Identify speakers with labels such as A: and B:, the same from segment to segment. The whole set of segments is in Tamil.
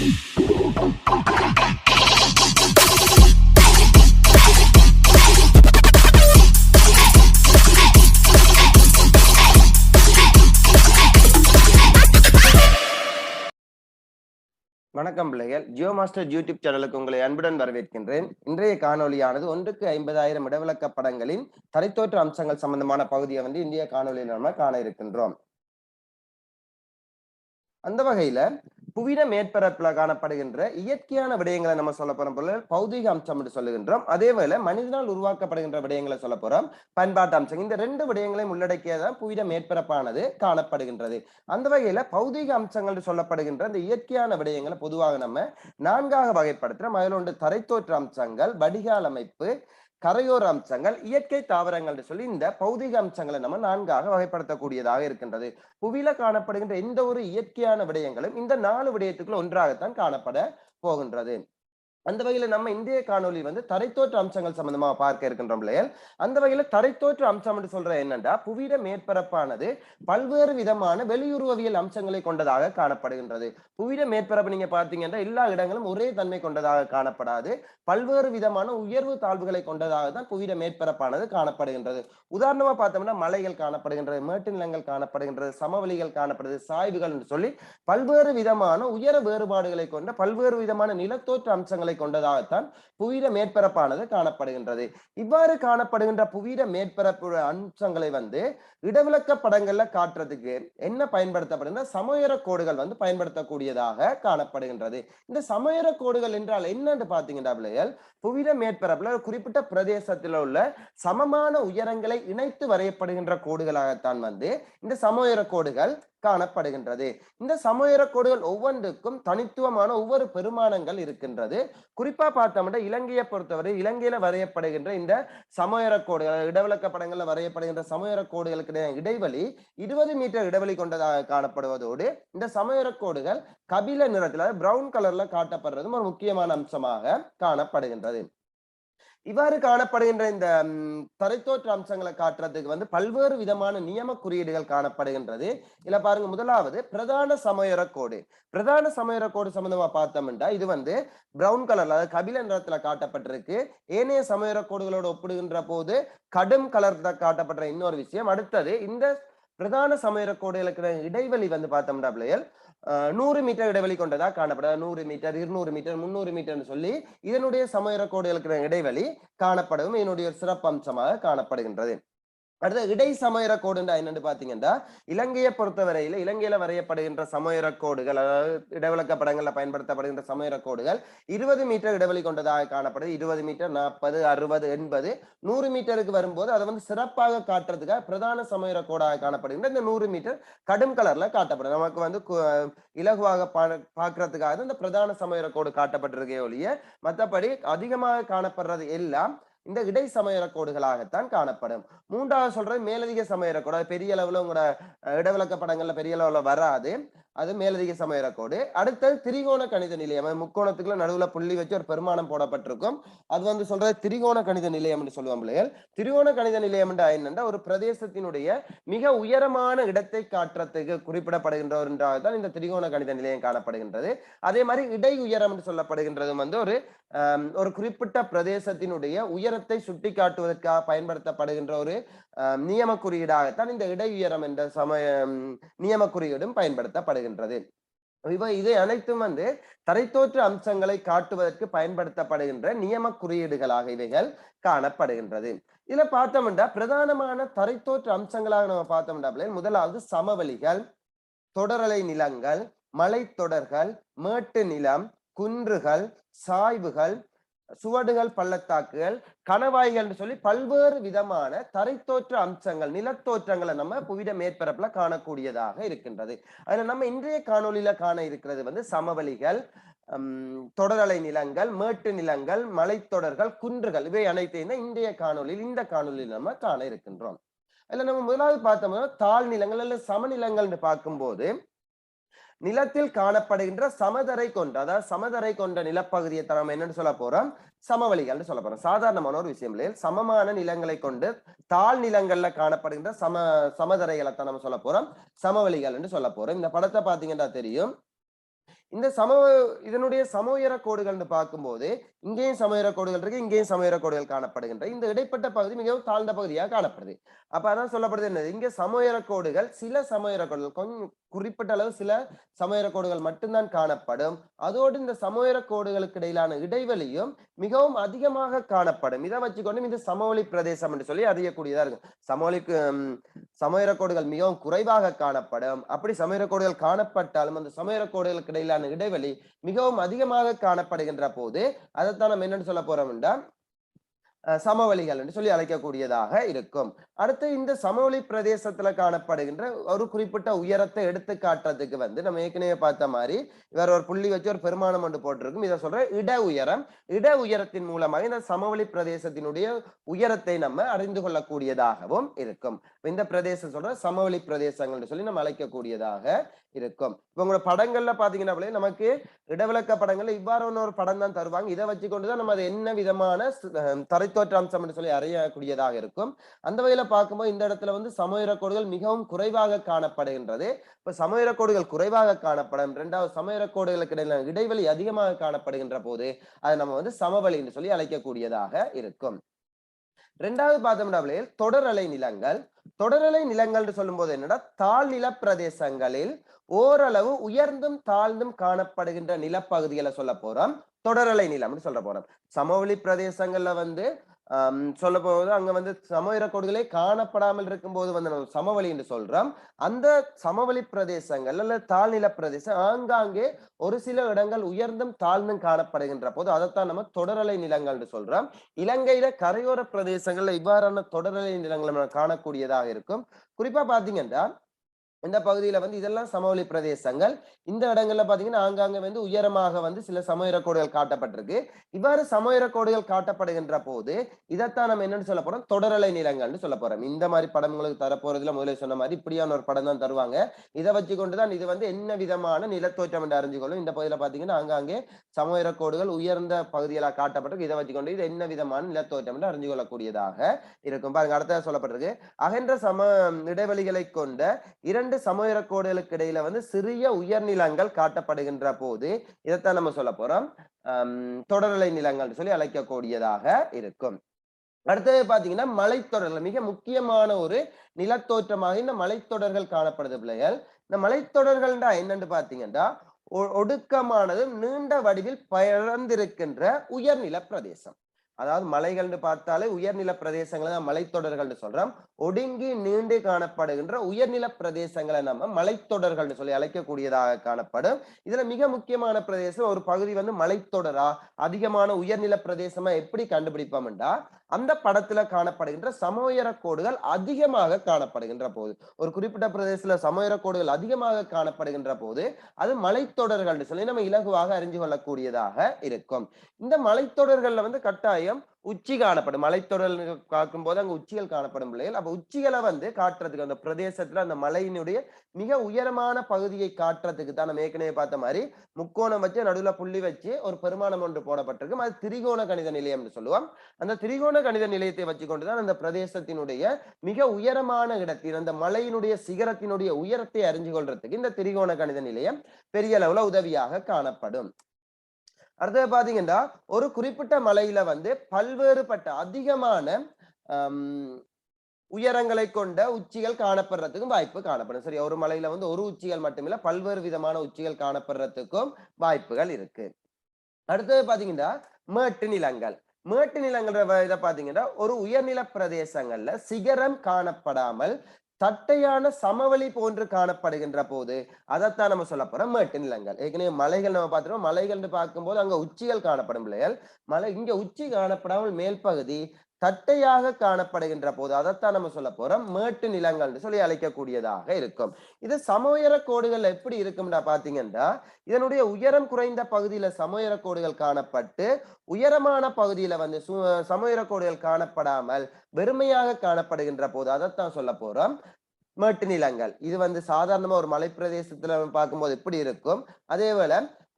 A: வணக்கம் பிள்ளைகள். ஜியோ மாஸ்டர் யூடியூப் சேனலுக்கு உங்களை அன்புடன் வரவேற்கின்றேன். இன்றைய காணொளியானது ஒன்றுக்கு ஐம்பதாயிரம் இடவிளக்க படங்களின் தரைத்தோற்ற அம்சங்கள் சம்பந்தமான பகுதியை வந்து இந்திய காணொலியில் நம்ம காண இருக்கின்றோம். அந்த வகையில புவிட மேற்பரப்புல காணப்படுகின்ற இயற்கையான விடயங்களை நம்ம சொல்ல போறோம் போல பௌதிக அம்சம் என்று சொல்லுகின்றோம். அதேவேளை மனிதனால் உருவாக்கப்படுகின்ற விடயங்களை சொல்ல போறோம். பண்பாட்டு அம்சம். இந்த ரெண்டு விடயங்களையும் உள்ளடக்கியதான் புவிட மேற்பரப்பானது காணப்படுகின்றது. அந்த வகையில பௌதிக அம்சங்கள் என்று சொல்லப்படுகின்ற இந்த இயற்கையான விடயங்களை பொதுவாக நம்ம நான்காக வகைப்படுத்துறோம். அதில் ஒன்று தரைத்தோற்ற அம்சங்கள் வடிகால் அமைப்பு கரையோர அம்சங்கள் இயற்கை தாவரங்கள் சொல்லி இந்த பௌதிக அம்சங்களை நம்ம நான்காக வகைப்படுத்தக்கூடியதாக இருக்கின்றது. புவியில காணப்படுகின்ற எந்த ஒரு இயற்கையான விடயங்களும் இந்த நாலு விடயத்துக்குள்ள ஒன்றாகத்தான் காணப்பட போகின்றது. அந்த வகையில நம்ம இந்திய காணொலி வந்து தரைத்தோற்ற அம்சங்கள் சம்பந்தமா பார்க்க இருக்கின்றோம் இல்லையா அந்த வகையில தரைத்தோற்ற அம்சம் என்று சொல்ற என்னண்டா? புவியிட மேற்பரப்பானது பல்வேறு விதமான வெளியுறவியல் அம்சங்களை கொண்டதாக காணப்படுகின்றது. புவியிட மேற்பரப்பு நீங்க பார்த்தீங்கன்னா எல்லா இடங்களும் ஒரே தன்மை கொண்டதாக காணப்படாது. பல்வேறு விதமான உயர்வு தாழ்வுகளை கொண்டதாக தான் புவியிட மேற்பரப்பானது காணப்படுகின்றது. உதாரணமா பார்த்தோம்னா மலைகள் காணப்படுகின்றது மேட்டு நிலங்கள் காணப்படுகின்றது சமவெளிகள் காணப்படுகிறது சாய்வுகள் என்று சொல்லி பல்வேறு விதமான உயர வேறுபாடுகளை கொண்ட பல்வேறு விதமான நிலத்தோற்ற அம்சங்களை கொண்டதாகத்தான் புவியிட மேற்பரப்பானது காணப்படுகின்றது. இவ்வாறு காணப்படுகின்ற புவியிட மேற்பரப்பு அம்சங்களை வந்து இடவிலக்க படங்கள்ல காட்டுறதுக்கு என்ன பயன்படுத்தப்படுகின்ற சமயர கோடுகள் வந்து பயன்படுத்தக்கூடியதாக காணப்படுகின்றது. இந்த சமயர கோடுகள் என்றால் என்னன்னு பாத்தீங்கன்னா பிள்ளைகள் புவியிட மேற்பரப்புல ஒரு குறிப்பிட்ட பிரதேசத்தில் உள்ள சமமான உயரங்களை இணைத்து வரையப்படுகின்ற கோடுகளாகத்தான் வந்து இந்த சமயர கோடுகள் காணப்படுகின்றது. இந்த சமயர கோடுகள் ஒவ்வொன்றுக்கும் தனித்துவமான ஒவ்வொரு பெருமானங்கள் இருக்கின்றது. குறிப்பா பார்த்தோம்னா இலங்கையை பொறுத்தவரை இலங்கையில வரையப்படுகின்ற இந்த சமயர கோடுகள் இடவிலக்க படங்கள்ல வரையப்படுகின்ற சமயர கோடுகளுக்கு இடைவெளி இருபது மீட்டர் இடைவெளி கொண்டதாக காணப்படுவதோடு இந்த சமயர கோடுகள் கபில நிறத்தில் பிரவுன் கலர்ல காட்டப்படுறதும் ஒரு முக்கியமான அம்சமாக காணப்படுகின்றது. இவ்வாறு காணப்படுகின்ற இந்த தரைத்தோற்ற அம்சங்களை காட்டுறதுக்கு வந்து பல்வேறு விதமான நியம குறியீடுகள் காணப்படுகின்றது. இல்ல பாருங்க முதலாவது பிரதான சமயர கோடு. பிரதான சமயர கோடு சம்பந்தமா பார்த்தோம்னா இது வந்து பிரவுன் கலர்ல அதாவது கபில நிறத்துல காட்டப்பட்டிருக்கு. ஏனைய சமயர கோடுகளோடு ஒப்பிடுகின்ற போது கடும் கலர்ல காட்டப்படுற இன்னொரு விஷயம். அடுத்தது இந்த பிரதான சமயர கோடுகளுக்கு இடைவெளி வந்து பார்த்தோம்னா பிள்ளைகள் நூறு மீட்டர் இடைவெளி கொண்டதா காணப்படும் நூறு மீட்டர் இருநூறு மீட்டர் முந்நூறு மீட்டர்னு சொல்லி இதனுடைய சமயர கோடுகளுக்கு இடைவெளி காணப்படவும் இதனுடைய சிறப்பு அம்சமாக காணப்படுகின்றது. அடுத்த இடை சமயர கோடுண்டா என்னன்னு பாத்தீங்கன்னா இலங்கையை பொறுத்தவரையில இலங்கையில வரையப்படுகின்ற சமயர கோடுகள் அதாவது இடவிளக்க படங்கள்ல பயன்படுத்தப்படுகின்ற சமயர கோடுகள் இருபது மீட்டர் இடைவெளி கொண்டதாக காணப்படுது. இருபது மீட்டர் நாற்பது அறுபது எண்பது நூறு மீட்டருக்கு வரும்போது அதை வந்து சிறப்பாக காட்டுறதுக்காக பிரதான சமயர கோடாக காணப்படுகின்ற இந்த நூறு மீட்டர் கடும் கலர்ல காட்டப்படும் நமக்கு வந்து இலகுவாக பா பார்க்கறதுக்காக இந்த பிரதான சமயர கோடு காட்டப்பட்டிருக்கே ஒழிய மற்றபடி அதிகமாக காணப்படுறது எல்லாம் இந்த இடை சமய கோடுகளாகத்தான் காணப்படும். மூன்றாவது சொல்றது மேலதிக சமய கோடு பெரிய அளவுல உங்களோட இடவிலக்க படங்கள்ல பெரிய அளவுல வராது. அது மேலதிக சமய கோடு அடுத்தது திரிகோண கணித நிலையம். முக்கோணத்துக்குள்ள நடுவுல புள்ளி வச்சு ஒரு பெருமானம் போடப்பட்டிருக்கும். அது வந்து சொல்றது திரிகோண கணித நிலையம் என்று சொல்லுவோம் பிள்ளைகள். திரிகோண கணித நிலையம் என்னன்னா ஒரு பிரதேசத்தினுடைய மிக உயரமான இடத்தை காட்டுறதுக்கு குறிப்பிடப்படுகின்ற ஒன்றாகத்தான் இந்த திரிகோண கணித நிலையம் காணப்படுகின்றது. அதே மாதிரி இடை உயரம் என்று சொல்லப்படுகின்றதும் வந்து ஒரு ஒரு குறிப்பிட்ட பிரதேசத்தினுடைய உயரத்தை சுட்டி காட்டுவதற்காக பயன்படுத்தப்படுகின்ற ஒரு நியம குறியீடாகத்தான் இந்த இடை உயரம் என்ற சமய நியம குறியீடும் பயன்படுத்தப்படுகின்றது. இவை இதை அனைத்தும் வந்து தரைத்தோற்று அம்சங்களை காட்டுவதற்கு பயன்படுத்தப்படுகின்ற நியம குறியீடுகளாக இவைகள் காணப்படுகின்றது. இதுல பார்த்தோம்னா பிரதானமான தரைத்தோற்று அம்சங்களாக நம்ம பார்த்தோம்னா முதலாவது சமவெளிகள் தொடரலை நிலங்கள் மலைத்தொடர்கள் மேட்டு நிலம் குன்றுகள் சாய்வுகள் சுவடுகள் பள்ளத்தாக்குகள் கணவாய்கள் சொல்லி பல்வேறு விதமான தரைத்தோற்ற அம்சங்கள் நிலத்தோற்றங்களை நம்ம புவிட மேற்பரப்புல காணக்கூடியதாக இருக்கின்றது. அதுல நம்ம இன்றைய காணொலியில காண இருக்கிறது வந்து சமவெளிகள் தொடரலை நிலங்கள் மேட்டு நிலங்கள் மலைத்தொடர்கள் குன்றுகள் இவை அனைத்தையும் தான் இன்றைய காணொலியில் இந்த காணொலியில் நம்ம காண இருக்கின்றோம். அதுல நம்ம முதலாவது பார்த்தோம்னா தாழ் நிலங்கள் சமநிலங்கள்னு பார்க்கும்போது நிலத்தில் காணப்படுகின்ற சமதரை கொண்ட அதாவது சமதரை கொண்ட நிலப்பகுதியை நம்ம என்னன்னு சொல்ல போறோம்? சமவெளிகள்னு சொல்ல போறோம். சாதாரணமான ஒரு விஷயம் இல்லையா. சமமான நிலங்களை கொண்டு தாழ் நிலங்கள்ல காணப்படுகின்ற சம சமதரைகளை தான் நம்ம சொல்ல போறோம். சமவெளிகள் என்று சொல்ல போறோம். இந்த படத்தை பாத்தீங்கன்னா தெரியும். இந்த சம இதனுடைய சம உயர கோடுகள்னு பார்க்கும்போது இங்கேயும் சம உயர கோடுகள் இருக்கு இங்கேயும் சம உயர கோடுகள் காணப்படுகின்ற இந்த இடைப்பட்ட பகுதி மிகவும் தாழ்ந்த பகுதியாக காணப்படுது. அப்ப அதான் சொல்லப்படுது என்னது? இங்க சம உயர கோடுகள் சில சம உயர கோடுகள் கொஞ்சம் குறிப்பிட்ட அளவு சில சம உயர கோடுகள் மட்டும்தான் காணப்படும். அதோடு இந்த சம உயர கோடுகளுக்கு இடையிலான இடைவெளியும் மிகவும் அதிகமாக காணப்படும். இதை வச்சுக்கொண்டு இது சமவெளி பிரதேசம் என்று சொல்லி அறியக்கூடியதா இருக்கும். சமவெளிக்கு ஹம், கோடுகள் மிகவும் குறைவாக காணப்படும். அப்படி சமவெளி கோடுகள் காணப்பட்டாலும் அந்த சமவெளி கோடுகளுக்கு இடையிலான இடைவெளி மிகவும் அதிகமாக காணப்படுகின்ற போது அதைத்தான் நம்ம என்னன்னு சொல்ல போறோம்னா சமவெளிகள் என்று சொல்லி அழைக்கக்கூடியதாக இருக்கும். அடுத்து இந்த சமவெளி பிரதேசத்துல காணப்படுகின்ற ஒரு குறிப்பிட்ட உயரத்தை எடுத்து காட்டுறதுக்கு வந்து நம்ம ஏற்கனவே பார்த்த மாதிரி வேற ஒரு புள்ளி வச்சு ஒரு பெருமானம் ஒன்று போட்டிருக்கும். இதை சொல்ற இட உயரம். இட உயரத்தின் மூலமாக இந்த சமவெளி பிரதேசத்தினுடைய உயரத்தை நம்ம அறிந்து கொள்ளக்கூடியதாகவும் இருக்கும். இந்த பிரதேசம் சொல்ற சமவெளி பிரதேசங்கள்னு சொல்லி நம்ம அழைக்கக்கூடியதாக இருக்கும். இப்ப உங்களோட படங்கள்ல பாத்தீங்கன்னா நமக்கு இடவிளக்க படங்கள்ல இவ்வாறு ஒரு படம் தான் தருவாங்க. இதை வச்சு கொண்டுதான் நம்ம அதை என்ன விதமான தரை அஹ் அம்சம் என்று சொல்லி அறியக்கூடியதாக இருக்கும். அந்த வகையில பார்க்கும்போது இந்த இடத்துல வந்து சமயர கோடுகள் மிகவும் குறைவாக காணப்படுகின்றது. இப்ப சமயர கோடுகள் குறைவாக காணப்படும். இரண்டாவது சமயர கோடுகளுக்கு இடையில இடைவெளி அதிகமாக காணப்படுகின்ற போது அதை நம்ம வந்து சமவெளி என்று சொல்லி அழைக்கக்கூடியதாக இருக்கும். ரெண்டாவது பார்த்தோம்னா தொடரலை நிலங்கள். தொடரலை நிலங்கள் சொல்லும் போது என்னடா தாழ்நில பிரதேசங்களில் ஓரளவு உயர்ந்தும் தாழ்ந்தும் காணப்படுகின்ற நிலப்பகுதிகளை சொல்ல போறோம். தொடரலை நிலம்னு சொல்ல போறோம். சமவெளி பிரதேசங்கள்ல வந்து சொல்ல போவது அங்க வந்து சம கோடுகளே காணப்படாமல் இருக்கும்போது வந்து நம்ம சமவெளி என்று சொல்றோம். அந்த சமவெளி பிரதேசங்கள் அல்லது தாழ்நில பிரதேசம் ஆங்காங்கே ஒரு சில இடங்கள் உயர்ந்தும் தாழ்ந்தும் காணப்படுகின்ற போது அதைத்தான் நம்ம தொடரலை நிலங்கள் என்று சொல்றோம். இலங்கையில கரையோர பிரதேசங்கள்ல இவ்வாறான தொடரலை நிலங்கள் நம்ம காணக்கூடியதாக இருக்கும். குறிப்பா பாத்தீங்கன்னா இந்த பகுதியில வந்து இதெல்லாம் சமவெளி பிரதேசங்கள். இந்த இடங்கள்ல பாத்தீங்கன்னா ஆங்காங்க வந்து உயரமாக வந்து சில சமயக்கோடுகள் காட்டப்பட்டிருக்கு. இவ்வாறு சமயர கோடுகள் காட்டப்படுகின்ற போது இதைத்தான் நம்ம என்னன்னு சொல்ல போறோம்? தொடரலை நிலங்கள்னு சொல்ல போறோம். இந்த மாதிரி படம் உங்களுக்கு தரப்போறதுல முதல்ல சொன்ன மாதிரி இப்படியான ஒரு படம் தான் தருவாங்க. இதை வச்சு கொண்டுதான் இது வந்து என்ன விதமான நிலத்தோற்றம் என்று அறிஞ்சு கொள்ளும் இந்த பகுதியில பாத்தீங்கன்னா ஆங்காங்கே சமயரக்கோடுகள் உயர்ந்த பகுதிகளாக காட்டப்பட்டிருக்கு. இதை வச்சுக்கொண்டு இது என்ன விதமான நிலத்தோற்றம் என்று அறிஞ்சு கொள்ளக்கூடியதாக இருக்கும். பாருங்க அடுத்ததாக சொல்லப்பட்டிருக்கு. அகன்ற சம இடைவெளிகளை கொண்ட இரண்டு சமயர கோடுகளுக்கு இடையில வந்து சிறிய உயர்நிலங்கள் காட்டப்படுகின்ற போது இதைத்தான் நம்ம சொல்ல போறோம். தொடர்நிலை நிலங்கள் சொல்லி அழைக்கக்கூடியதாக இருக்கும். அடுத்தது பாத்தீங்கன்னா மலைத்தொடர்கள். மிக முக்கியமான ஒரு நிலத்தோற்றமாக இந்த மலைத்தொடர்கள் காணப்படுது பிள்ளைகள். இந்த மலைத்தொடர்கள்டா என்னன்னு பாத்தீங்கன்னா ஒடுக்கமானதும் நீண்ட வடிவில் பறந்திருக்கின்ற உயர்நில பிரதேசம். அதாவது மலைகள்னு பார்த்தாலே உயர்நில பிரதேசங்களை தான் மலைத்தொடர்கள்னு சொல்றோம். ஒடுங்கி நீண்டு காணப்படுகின்ற உயர்நில பிரதேசங்களை நம்ம மலைத்தொடர்கள்னு சொல்லி அழைக்கக்கூடியதாக காணப்படும். இதுல மிக முக்கியமான பிரதேசம் ஒரு பகுதி வந்து மலைத்தொடரா அதிகமான உயர்நில பிரதேசமா எப்படி கண்டுபிடிப்போம்டா அந்த படத்துல காணப்படுகின்ற சமோயர கோடுகள் அதிகமாக காணப்படுகின்ற போது ஒரு குறிப்பிட்ட பிரதேசத்துல சமோயர கோடுகள் அதிகமாக காணப்படுகின்ற போது அது மலைத்தொடர்கள்னு சொல்லி நம்ம இலகுவாக அறிஞ்சு கொள்ளக்கூடியதாக இருக்கும். இந்த மலைத்தொடர்கள்ல வந்து கட்டாயம் உச்சி காணப்படும். மலைத்தொடல் காக்கும் போது அங்க உச்சிகள் காணப்படும் பிள்ளைகள் அப்ப உச்சிகளை வந்து காட்டுறதுக்கு அந்த பிரதேசத்துல அந்த மலையினுடைய மிக உயரமான பகுதியை காட்டுறதுக்கு தான் நம்ம ஏற்கனவே பார்த்த மாதிரி முக்கோணம் வச்சு நடுவுல புள்ளி வச்சு ஒரு பெருமானம் ஒன்று போடப்பட்டிருக்கும். அது திரிகோண கணித நிலையம்னு சொல்லுவோம். அந்த திரிகோண கணித நிலையத்தை வச்சுக்கொண்டுதான் அந்த பிரதேசத்தினுடைய மிக உயரமான இடத்தில் அந்த மலையினுடைய சிகரத்தினுடைய உயரத்தை அறிஞ்சு கொள்றதுக்கு இந்த திரிகோண கணித நிலையம் பெரிய அளவுல உதவியாக காணப்படும். அடுத்தது பாத்தீங்கன்னா ஒரு குறிப்பிட்ட மலையில வந்து பல்வேறுபட்ட அதிகமான உயரங்களை கொண்ட உச்சிகள் காணப்படுறதுக்கும் வாய்ப்பு காணப்படும். சரி ஒரு மலையில வந்து ஒரு உச்சிகள் மட்டுமில்ல பல்வேறு விதமான உச்சிகள் காணப்படுறதுக்கும் வாய்ப்புகள் இருக்கு. அடுத்தது பாத்தீங்கன்னா மேட்டு நிலங்கள். மேட்டு நிலங்கள் இதை பாத்தீங்கன்னா ஒரு உயர்நில பிரதேசங்கள்ல சிகரம் காணப்படாமல் தட்டையான சமவெளி போன்று காணப்படுகின்ற போது அதைத்தான் நம்ம சொல்ல போறோம் மேட்டு நிலங்கள். ஏற்கனவே மலைகள் நம்ம பார்த்துருவோம் மலைகள்னு பார்க்கும்போது அங்க உச்சிகள் காணப்படும் பிள்ளைகள் மலை இங்க உச்சி காணப்படாமல் மேல் பகுதி தட்டையாக காணப்படுகின்ற போது அதைத்தான் நம்ம சொல்ல போறோம் மேட்டு நிலங்கள்னு சொல்லி அழைக்கக்கூடியதாக இருக்கும். இது சமோயர கோடுகள் எப்படி இருக்கும்டா பாத்தீங்கன்னா இதனுடைய உயரம் குறைந்த பகுதியில சமோயர கோடுகள் காணப்பட்டு உயரமான பகுதியில வந்து சு- சமோயர கோடுகள் காணப்படாமல் வெறுமையாக காணப்படுகின்ற போது அதைத்தான் சொல்ல போறோம் மேட்டு நிலங்கள். இது வந்து சாதாரணமா ஒரு மலைப்பிரதேசத்துல நம்ம பார்க்கும்போது எப்படி இருக்கும்? அதே போல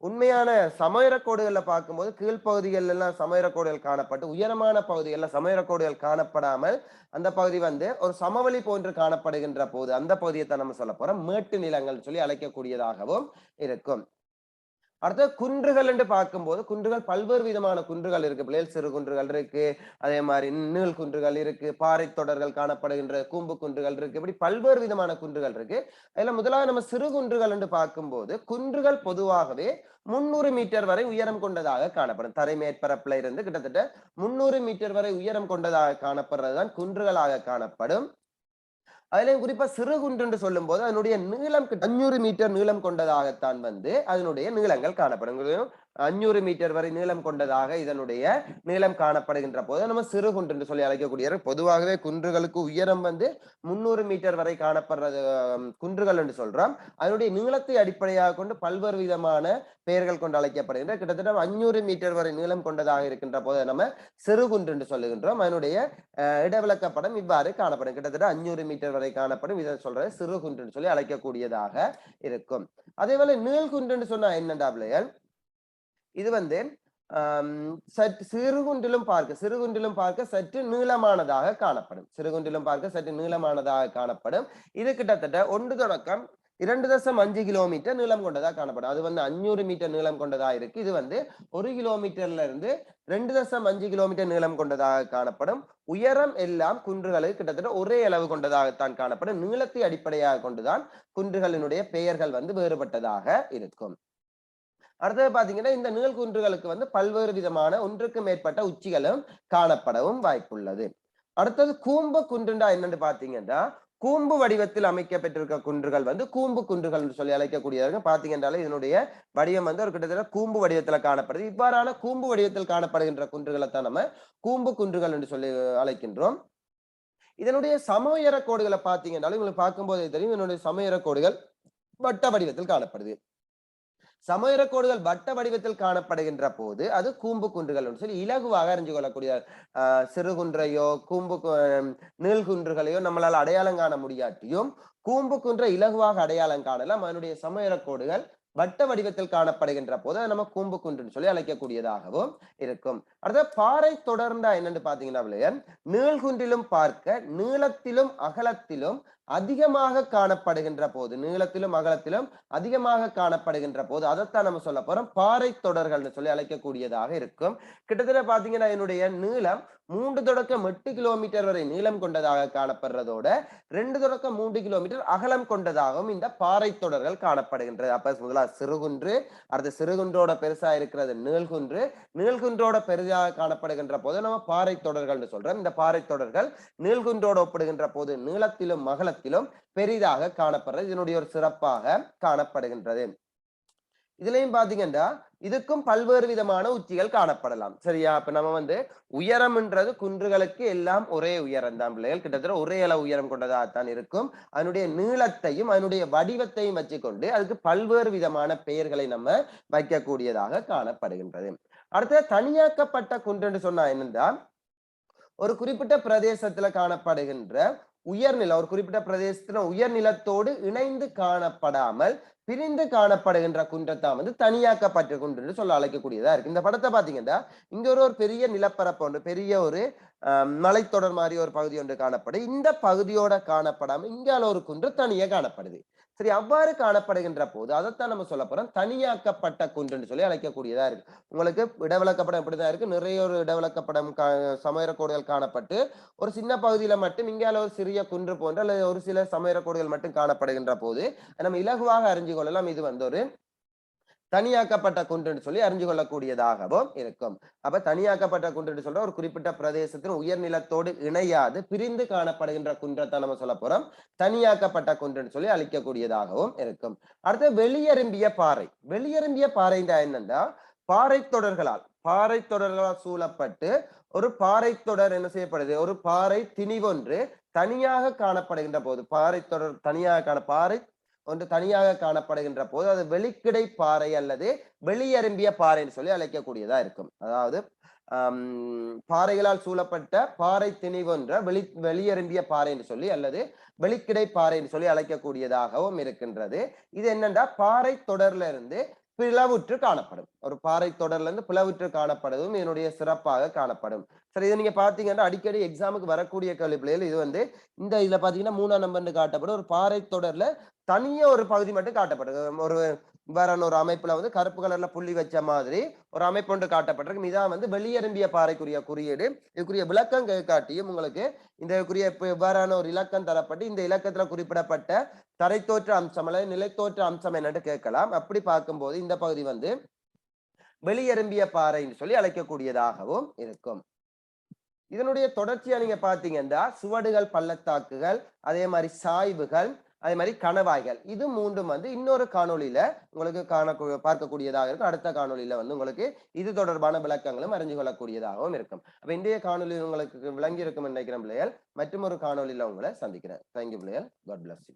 A: உண்மையான சமயரக்கோடுகளில் பார்க்கும்போது கீழ்ப்பகுதிகள் எல்லாம் சமயரக்கோடுகள் காணப்பட்டு உயரமான பகுதிகளில் சமயரக்கோடுகள் காணப்படாமல் அந்த பகுதி வந்து ஒரு சமவெளி போன்று காணப்படுகின்ற போது அந்த பகுதியை தான் நம்ம சொல்ல போறோம். மேட்டு நிலங்கள் சொல்லி அழைக்கக்கூடியதாகவும் இருக்கும். அடுத்து குன்றுகள் என்று பார்க்கும்போது குன்றுகள் பல்வேறு விதமான குன்றுகள் இருக்கு. பிள்ளைகள் சிறு குன்றுகள் இருக்கு. அதே மாதிரி நீள் குன்றுகள் இருக்கு. பாறை தொடர்கள் காணப்படுகின்ற கூம்பு குன்றுகள் இருக்கு. இப்படி பல்வேறு விதமான குன்றுகள் இருக்கு. அதுல முதலாவது நம்ம சிறு குன்றுகள் என்று பார்க்கும்போது குன்றுகள் பொதுவாகவே முன்னூறு மீட்டர் வரை உயரம் கொண்டதாக காணப்படும். தரை மேற்பரப்புல இருந்து கிட்டத்தட்ட முன்னூறு மீட்டர் வரை உயரம் கொண்டதாக காணப்படுறதுதான் குன்றுகளாக காணப்படும். அதுலயும் குறிப்பா சிறு குன்று என்று சொல்லும் போது அதனுடைய நீளம் அஞ்சூறு மீட்டர் நீளம் கொண்டதாகத்தான் வந்து அதனுடைய நீளங்கள் காணப்படும் அஞ்சூறு மீட்டர் வரை நீளம் கொண்டதாக இதனுடைய நீளம் காணப்படுகின்ற போது நம்ம சிறு குன்று என்று சொல்லி அழைக்கக்கூடிய பொதுவாகவே குன்றுகளுக்கு உயரம் வந்து முன்னூறு மீட்டர் வரை காணப்படுறது குன்றுகள் என்று சொல்றோம். அதனுடைய நீளத்தை அடிப்படையாக கொண்டு பல்வேறு விதமான பெயர்கள் கொண்டு அழைக்கப்படுகின்ற கிட்டத்தட்ட அஞ்சூறு மீட்டர் வரை நீளம் கொண்டதாக இருக்கின்ற போது நம்ம சிறு குன்று என்று சொல்லுகின்றோம். அதனுடைய அஹ், இவ்வாறு காணப்படும். கிட்டத்தட்ட அஞ்சூறு மீட்டர் வரை காணப்படும். இதை சொல்றது சிறு குன்றுன்னு சொல்லி அழைக்கக்கூடியதாக இருக்கும். அதே போல நீள் குன்றுன்னு சொன்னா என்னடா பிள்ளைகள்? இது வந்து சற்று சிறுகுண்டிலும் பார்க்க சிறுகுண்டிலும் பார்க்க சற்று நீளமானதாக காணப்படும். சிறுகுண்டிலும் பார்க்க சற்று நீளமானதாக காணப்படும். இது கிட்டத்தட்ட ஒன்று தொடக்கம் இரண்டு தசம் அஞ்சு கிலோமீட்டர் நீளம் கொண்டதாக காணப்படும். அது வந்து அஞ்சூறு மீட்டர் நீளம் கொண்டதாக இருக்கு. இது வந்து ஒரு கிலோமீட்டர்ல இருந்து ரெண்டு தசம் அஞ்சு கிலோமீட்டர் நீளம் கொண்டதாக காணப்படும். உயரம் எல்லாம் குன்றுகளுக்கு கிட்டத்தட்ட ஒரே அளவு கொண்டதாகத்தான் காணப்படும். நீளத்தை அடிப்படையாக கொண்டுதான் குன்றுகளினுடைய பெயர்கள் வந்து வேறுபட்டதாக இருக்கும். அடுத்தது பாத்தீங்கன்னா இந்த நீள்குன்றுகளுக்கு வந்து பல்வேறு விதமான ஒன்றுக்கு மேற்பட்ட உச்சிகளும் காணப்படவும் வாய்ப்புள்ளது. அடுத்தது கூம்பு குன்றுண்டா என்னன்னு பாத்தீங்கன்னா கூம்பு வடிவத்தில் அமைக்கப்பட்டிருக்க குன்றுகள் வந்து கூம்பு குன்றுகள் என்று சொல்லி அழைக்கக்கூடியதாக பாத்தீங்கன்னாலே இதனுடைய வடிவம் வந்து ஒரு கிட்டத்தட்ட கூம்பு வடிவத்துல காணப்படுது. இவ்வாறான கூம்பு வடிவத்தில் காணப்படுகின்ற குன்றுகளை தான் நம்ம கூம்பு குன்றுகள் என்று சொல்லி அழைக்கின்றோம். இதனுடைய சமயர கோடுகளை பாத்தீங்கன்னாலும் உங்களுக்கு பார்க்கும்போதே தெரியும் இதனுடைய சமயர கோடுகள் வட்ட வடிவத்தில் காணப்படுது. சமயக்கோடுகள் வட்ட வடிவத்தில் காணப்படுகின்ற போது அது கூம்பு குன்றுகள் சொல்லி இலகுவாக அறிஞ்சு கொள்ளக்கூடிய சிறு குன்றையோ கூம்பு நீள்குன்றுகளையோ நம்மளால் அடையாளம் காண முடியாட்டியும் கூம்பு குன்றை இலகுவாக அடையாளம் காணலாம். அதனுடைய சமயரக்கோடுகள் வட்ட வடிவத்தில் காணப்படுகின்ற போது நம்ம கூம்பு குன்றுன்னு சொல்லி அழைக்கக்கூடியதாகவும் இருக்கும். அடுத்த பாறை தொடர்ந்தா என்னன்னு பாத்தீங்கன்னா நீள்குன்றிலும் பார்க்க நீளத்திலும் அகலத்திலும் அதிகமாக காணப்படுகின்ற போது நீளத்திலும் அகலத்திலும் அதிகமாக காணப்படுகின்ற போது அதைத்தான் நம்ம சொல்ல போறோம். பாறை தொடர்கள்னு சொல்லி அழைக்கக்கூடியதாக இருக்கும். கிட்டத்தட்ட பாத்தீங்கன்னா என்னுடைய நீளம் மூன்று தொடக்கம் எட்டு கிலோமீட்டர் வரை நீளம் கொண்டதாக காணப்படுறதோட ரெண்டு தொடக்கம் மூன்று கிலோமீட்டர் அகலம் கொண்டதாகவும் இந்த பாறை தொடர்கள் காணப்படுகின்றது. அப்ப முதலாவது சிறுகுன்று அடுத்து சிறுகுன்றோட பெருசா இருக்கிறது நீள்குன்று நீள்குன்றோட பெரிதாக காணப்படுகின்ற போது நம்ம பாறை தொடர்கள்னு சொல்றோம். இந்த பாறை தொடர்கள் நீள்குன்றோடு ஒப்பிடுகின்ற போது நீளத்திலும் மகளத்திலும் பெரிதாக காணப்படுறது. இதனுடைய ஒரு சிறப்பாக காணப்படுகின்றது. இதுலயும் பாத்தீங்கன்னா இதுக்கும் பல்வேறு விதமான உச்சிகள் காணப்படலாம். சரியா? அப்ப நம்ம வந்து உயரம்ன்றது குன்றுகளுக்கு எல்லாம் ஒரே உயரம் தான். பிள்ளைகள் கிட்டத்தட்ட ஒரே அளவு உயரம் கொண்டதாகத்தான் இருக்கும். அதனுடைய நீளத்தையும் அதனுடைய வடிவத்தையும் வச்சுக்கொண்டு அதுக்கு பல்வேறு விதமான பெயர்களை நம்ம வைக்கக்கூடியதாக காணப்படுகின்றது. அடுத்தது தனியாக்கப்பட்ட குன்றுன்னு சொன்னா என்னன்னா ஒரு குறிப்பிட்ட பிரதேசத்துல காணப்படுகின்ற உயர்நில ஒரு குறிப்பிட்ட பிரதேசத்துல உயர்நிலத்தோடு இணைந்து காணப்படாமல் பிரிந்து காணப்படுகின்ற குன்றத்தான் வந்து தனியாக்கப்பட்ட குன்று சொல்ல அழைக்கக்கூடியதா இருக்கு. இந்த படத்தை பாத்தீங்கன்னா இங்க ஒரு ஒரு பெரிய நிலப்பரப்பு ஒன்று பெரிய ஒரு மலைத்தொடர் மாதிரி ஒரு பகுதி ஒன்று காணப்படுது இந்த பகுதியோட காணப்படாம இங்கால ஒரு குன்று தனியாக காணப்படுது. சரி அவ்வாறு காணப்படுகின்ற போது அதைத்தான் நம்ம சொல்ல போறோம் தனியாக்கப்பட்ட குன்றுன்னு சொல்லி அழைக்கக்கூடியதா இருக்கு. உங்களுக்கு இடவிலக்கப்படம் இப்படிதான் இருக்கு. நிறைய ஒரு இடவிலக்கப்படம் கா சமயக்கோடுகள் காணப்பட்டு ஒரு சின்ன பகுதியில மட்டும் இங்கால ஒரு சிறிய குன்று போன்ற அல்லது ஒரு சில சமயர கோடுகள் மட்டும் காணப்படுகின்ற போது நம்ம இலகுவாக அறிஞ்சு கொள்ளலாம். இது வந்து ஒரு தனியாக்கப்பட்ட குன்றுன்னு சொல்லி அறிஞ்சு கொள்ளக்கூடியதாகவும் இருக்கும். அப்ப தனியாக்கப்பட்ட குன்றுன்னு சொல்ற ஒரு குறிப்பிட்ட பிரதேசத்தின் உயர்நிலத்தோடு இணையாது பிரிந்து காணப்படுகின்ற குன்றத்தை நம்ம சொல்ல போறோம். தனியாக்கப்பட்ட குன்றுன்னு சொல்லி அழிக்கக்கூடியதாகவும் இருக்கும். அடுத்து வெளியரும்பிய பாறை. வெளியரும்பிய பாறைண்டா என்னன்னா பாறை தொடர்களால் பாறை தொடர்களால் சூழப்பட்டு ஒரு பாறை தொடர் என்ன செய்யப்படுது? ஒரு பாறை திணிவொன்று தனியாக காணப்படுகின்ற போது பாறை தொடர் தனியாக காண பாறை ஒன்று தனியாக காணப்படுகின்ற போது அது வெளிக்கிடை பாறை அல்லது வெளியரும்பிய பாறைன்னு சொல்லி அழைக்கக்கூடியதா இருக்கும். அதாவது பாறைகளால் சூழப்பட்ட பாறை திணிவொன்ற வெளி வெளியரும்பிய பாறைன்னு சொல்லி அல்லது வெளிக்கிடை பாறைன்னு சொல்லி அழைக்கக்கூடியதாகவும் இருக்கின்றது. இது என்னன்னா பாறை தொடர்ல இருந்து பிளவுற்று காணப்படும். ஒரு பாறை தொடர்ல இருந்து பிளவுற்று காணப்படுவதும் இதனுடைய சிறப்பாக காணப்படும். சரி இதை நீங்க பாத்தீங்கன்னா அடிக்கடி எக்ஸாமுக்கு வரக்கூடிய கேள்வி பிள்ளைகள் இது வந்து இந்த இதுல பாத்தீங்கன்னா மூணாம் நம்பர்னு காட்டப்படும். ஒரு பாறை தொடர்ல தனியா ஒரு பகுதி மட்டும் காட்டப்படும் ஒரு இவ்வாறான ஒரு அமைப்புல வந்து கருப்பு கலர்ல புள்ளி வச்ச மாதிரி ஒரு அமைப்பு ஒன்று காட்டப்பட்டிருக்கு. இதான் வந்து வெளியெரும்பிய பாறைக்குரிய குறியீடு. இதுக்குரிய விளக்கம் காட்டியும் உங்களுக்கு இந்த குறிய இவ்வாறான ஒரு இலக்கம் தரப்பட்டு இந்த இலக்கத்துல குறிப்பிடப்பட்ட தரைத்தோற்ற அம்சம் அல்லது நிலைத்தோற்ற அம்சம் என்னன்னு கேட்கலாம். அப்படி பார்க்கும்போது இந்த பகுதி வந்து வெளியெரும்பிய பாறைன்னு சொல்லி அழைக்கக்கூடியதாகவும் இருக்கும். இதனுடைய தொடர்ச்சியா நீங்க பாத்தீங்கன்னா சுவடுகள் பள்ளத்தாக்குகள் அதே மாதிரி சாய்வுகள் அதே மாதிரி கணவாய்கள். இது மூன்றும் வந்து இன்னொரு காணொலியில உங்களுக்கு காண பார்க்கக்கூடியதாக இருக்கும். அடுத்த காணொலியில வந்து உங்களுக்கு இது தொடர்பான விளக்கங்களும் அறிஞ்சு கொள்ளக்கூடியதாகவும் இருக்கும். அப்ப இன்றைய காணொளி உங்களுக்கு விளங்கி இருக்கும் நினைக்கிறேன் பிள்ளைகள். மற்றும் ஒரு காணொலியில உங்களை சந்திக்கிறேன். தேங்க்யூ பிள்ளைகள். God bless you